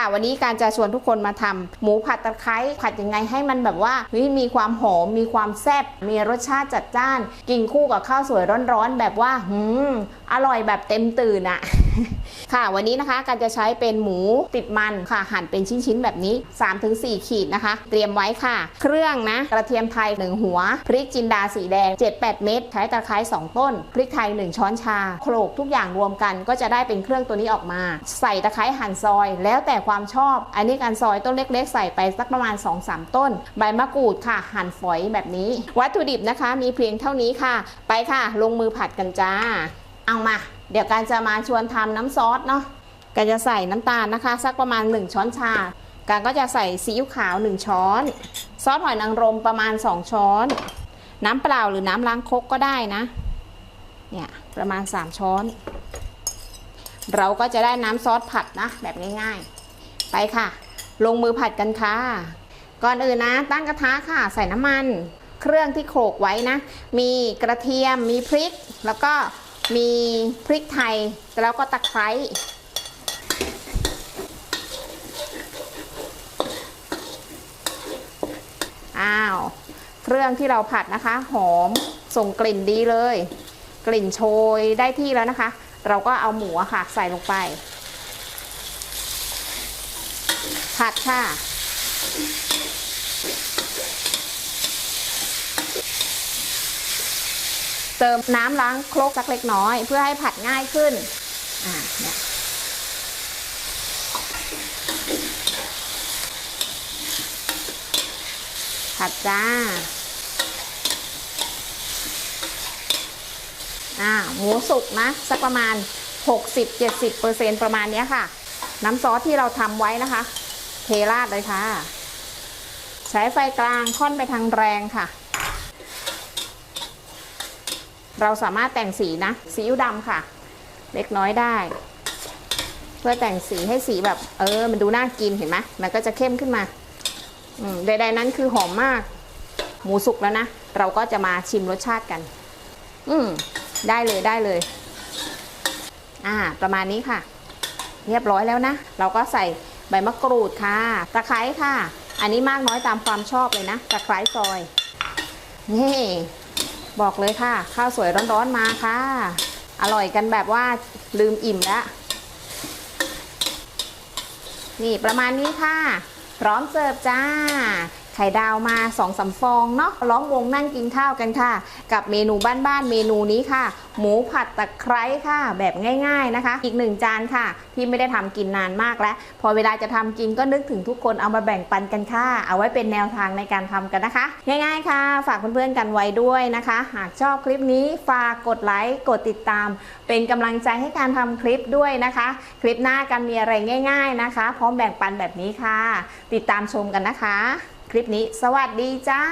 ค่ะ วันนี้การจะชวนทุกคนมาทำหมูผัดตะไคร้ผัดยังไงให้มันแบบว่ามีความหอมมีความแซ่บมีรสชาติจัดจ้าน กินคู่กับข้าวสวยร้อนๆแบบว่าอืมอร่อยแบบเต็มตื่นอะ ค่ะ วันนี้นะคะการจะใช้เป็นหมูติดมันค่ะ หั่นเป็นชิ้นๆแบบนี้ 3-4 ขีดนะคะ เตรียมไว้ค่ะ เครื่องนะกระเทียมไทย 1 หัว พริกจินดาสีแดง 7-8 เม็ดใช้ตะไคร้2 ต้น พริกไทย 1 ช้อนชา โขลกทุกอย่างรวมกันก็จะได้เป็นเครื่องตัวนี้ออกมา ใส่ตะไคร้หั่นซอย แล้วแต่ความชอบ อันนี้การซอยต้นเล็ก ๆ ใส่ไปสักประมาณ 2-3 ต้น ใบมะกรูดค่ะ หั่นฝอยแบบนี้ วัตถุดิบนะคะ มีเพียงเท่านี้ค่ะ ไปค่ะ ลงมือผัดกันจ้า เอามา เดี๋ยวการจะมาชวนทำน้ำซอสเนาะการจะใส่น้ำตาลนะคะ สักประมาณ 1 ช้อนชา การก็จะใส่ซีอิ๊วขาว 1 ช้อน ซอสหอยนางรมประมาณ 2 ช้อน น้ำเปล่าหรือน้ำล้างคกก็ได้นะเนี่ยประมาณ 3 ช้อน เราก็จะได้น้ำซอสผัดนะแบบง่ายๆ ไปค่ะ ลงมือผัดกันค่ะ ก่อนอื่นนะ ตั้งกระทะค่ะ ใส่น้ำมัน เครื่องที่โขลกไว้นะ มีกระเทียมมีพริกแล้วก็ มีพริกไทยแล้วก็ตะไคร้อ้าว เครื่องที่เราผัดนะคะ หอมส่งกลิ่นดีเลย กลิ่นโชยได้ที่แล้วนะคะ เราก็เอาหมูค่ะใส่ลงไป ผัดค่ะ เติมน้ำล้างโครกสักเล็กน้อย เพื่อให้ผัดง่ายขึ้นอ่าเนี่ยผัดจ้าอ่าหมูสุกนะ สักประมาณ 60-70%ประมาณเนี้ยค่ะ น้ำซอสที่เราทำไว้นะคะ เทราดเลยค่ะ ใช้ไฟกลางค่อนไปทางแรงค่ะ เราสามารถแต่งสีนะสีอิ๊วดำค่ะ เล็กน้อยได้ เพื่อแต่งสีให้สีแบบ เออ มันดูน่ากินเห็นไหมมันก็จะเข้มขึ้นมาอืมใดๆนั้นคือหอมมาก หมูสุกแล้วนะ เราก็จะมาชิมรสชาติกัน อืมได้เลยได้เลย อ่า ประมาณนี้ค่ะ เรียบร้อยแล้วนะ เราก็ใส่ใบมะกรูดค่ะ ตะไคร้ค่ะ อันนี้มากน้อยตามความชอบเลยนะ ตะไคร้ซอย นี่ บอกเลยค่ะ ข้าวสวยร้อนๆมาค่ะ อร่อยกันแบบว่าลืมอิ่มแล้ว นี่ประมาณนี้ค่ะ พร้อมเสิร์ฟจ้า ไข่ดาวมา2อสฟองเนาะล้อมวงนั่งกินข้าวกันค่ะ กับเมนูบ้านๆเมนูนี้ค่ะ หมูผัดตะไคร้ค่ะ แบบง่าย ๆนะคะ อีกหนึ่งจานค่ะ ที่ไม่ได้ทำกินนานมากแล้ว พอเวลาจะทำกินก็นึกถึงทุกคนเอามาแบ่งปันกันค่ะ เอาไว้เป็นแนวทางในการทำกันนะคะ ง่ายๆค่ะ ฝากเพื่อนๆกันไว้ด้วยนะคะ หากชอบคลิปนี้ฝากกดไลค์กดติดตาม เป็นกำลังใจให้การทำคลิปด้วยนะคะ คลิปหน้ากันมีอะไรง่าย ๆนะคะ พร้อมแบ่งปันแบบนี้ค่ะ ติดตามชมกันนะคะ คลิปนี้ สวัสดีจ้า